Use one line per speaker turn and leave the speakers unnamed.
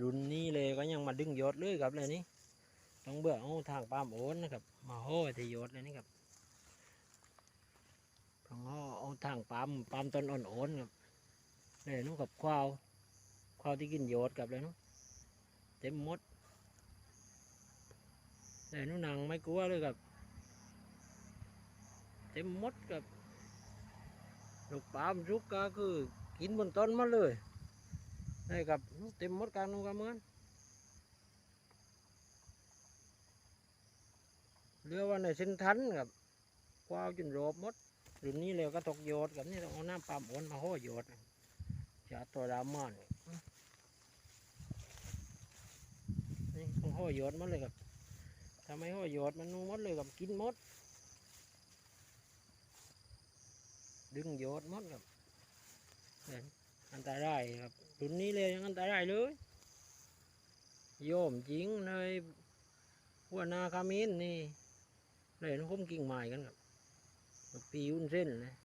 รุ่นนี้เลยก็ยังมาดึงยอดเลยครับเลยนี่ต้องเบื่อเอาทางปามโอนนะครับมาห้อยที่ยอดเลยนี่ครับต้องเอาเอาทางปามปามต้นอ่อนๆครับเลยนู้นกับควาวควาวที่กินยอดกับเลยนู้นเต็มมดเลยนู้นนางไม่กลัวเลยครับเต็มมดกับลูกปามรุกก็คือกินบนต้นมาเลย นี่ครับเต็มหมดกลางนู้นก็เมือนเรือว่าในเส้นทันครับกว้าวจนโรบหมดหรุ่นนี้เลยก็ตกโยดกับนี่ต้องเอาน้ำปาล์มโอนมาห่อโยดจะตัวดามอนนี่ต้องห่อโยดหมดเลยครับทำไมห่อโยดมันนูหมดเลยครับกินมดดึงโยดมดครับ อันตรายครับรุ่นนี้เลยยังอันตรายเลยโยมจริงเลยหัวนาคามินนี่เลยน้องคมกิ่งไม้กันครับปีอุ่นเส้นเลย